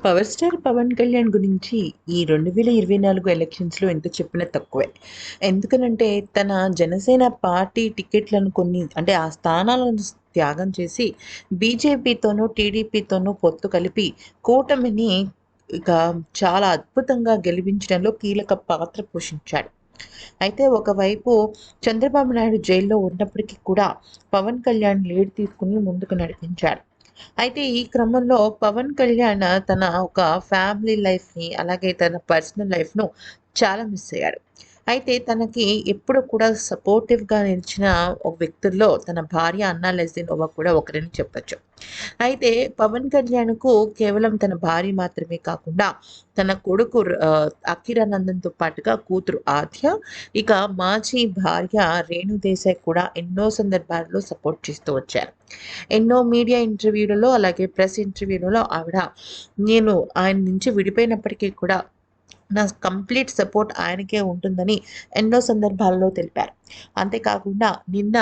Power star Pawan Kalyan గురించి ఈ రెండు వేల ఇరవై నాలుగు ఎలక్షన్స్లో ఎంత చెప్పినా తక్కువే. ఎందుకనంటే తన జనసేన పార్టీ టికెట్లను కొన్ని అంటే ఆ స్థానాలను త్యాగం చేసి బీజేపీతోనూ టీడీపీతోనూ పొత్తు కలిపి కూటమిని ఇక చాలా అద్భుతంగా గెలిపించడంలో కీలక పాత్ర పోషించాడు. అయితే ఒకవైపు చంద్రబాబు నాయుడు జైల్లో ఉన్నప్పటికీ కూడా పవన్ కళ్యాణ్ లీడ్ తీసుకుని ముందుకు నడిపించాడు. అయితే ఈ క్రమంలో పవన్ కళ్యాణ్ తన ఒక ఫ్యామిలీ లైఫ్ని అలాగే తన పర్సనల్ లైఫ్ను చాలా మిస్ అయ్యాడు. అయితే తనకి ఎప్పుడు కూడా సపోర్టివ్గా నిలిచిన ఒక వ్యక్తుల్లో తన భార్య అన్నా లెజినోవా కూడా ఒకరని చెప్పచ్చు. అయితే పవన్ కళ్యాణ్కు కేవలం తన భార్య మాత్రమే కాకుండా తన కొడుకు అఖిరానందంతో పాటుగా కూతురు ఆద్య ఇక మాజీ భార్య రేణు దేశాయ్ కూడా ఎన్నో సందర్భాల్లో సపోర్ట్ చేస్తూ వచ్చారు. ఎన్నో మీడియా ఇంటర్వ్యూలలో అలాగే ప్రెస్ ఇంటర్వ్యూలలో ఆవిడ నేను ఆయన నుంచి విడిపోయినప్పటికీ కూడా నా కంప్లీట్ సపోర్ట్ ఆయనకే ఉంటుందని ఎన్నో సందర్భాల్లో తెలిపారు. అంతేకాకుండా నిన్న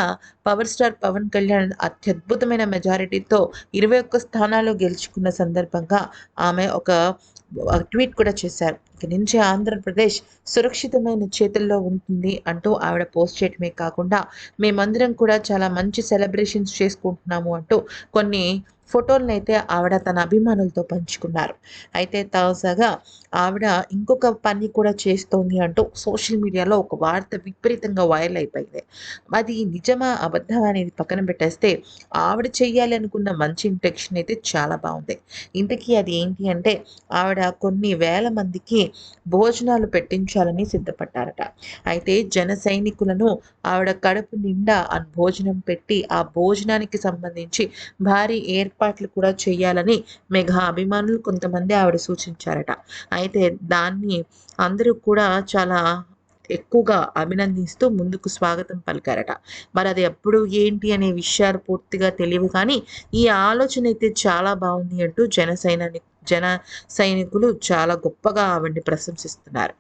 పవర్ స్టార్ పవన్ కళ్యాణ్ అత్యద్భుతమైన మెజారిటీతో ఇరవై ఒక్క స్థానాలు గెలుచుకున్న సందర్భంగా ఆమె ఒక ట్వీట్ కూడా చేశారు. ఇక నుంచి ఆంధ్రప్రదేశ్ సురక్షితమైన చేతుల్లో ఉంటుంది అంటూ ఆవిడ పోస్ట్ చేయడమే కాకుండా మేమందరం కూడా చాలా మంచి సెలబ్రేషన్స్ చేసుకుంటున్నాము అంటూ కొన్ని ఫోటోలను అయితే ఆవిడ తన అభిమానులతో పంచుకున్నారు. అయితే తాజాగా ఆవిడ ఇంకొక పని కూడా చేస్తోంది అంటూ సోషల్ మీడియాలో ఒక వార్త విపరీతంగా వైరల్ అయిపోయింది. అది నిజమా అబద్ధమా అనేది పక్కన పెట్టేస్తే ఆవిడ చేయాలి అనుకున్న మంచి ఇంటెక్షన్ అయితే చాలా బాగుంది. ఇంతకీ అది ఏంటి అంటే ఆవిడ కొన్ని వేల మందికి భోజనాలు పెట్టించాలని సిద్ధపడ్డారట. అయితే జన సైనికులను ఆవిడ కడుపు నిండా ఆ భోజనం పెట్టి ఆ భోజనానికి సంబంధించి భారీ ఏర్పాట్లు కూడా చేయాలని మెగా అభిమానులు కొంతమంది ఆవిడ సూచించారట. అయితే దాన్ని అందరూ కూడా చాలా ఎక్కువగా అభినందిస్తూ ముందుకు స్వాగతం పలికారట. మరి అది ఎప్పుడు ఏంటి అనే విషయాలు పూర్తిగా తెలియవు కానీ ఈ ఆలోచన అయితే చాలా బాగుంది అంటూ జన జన సైనికులు చాలా గొప్పగా ఆవిడ్ని ప్రశంసిస్తున్నారు.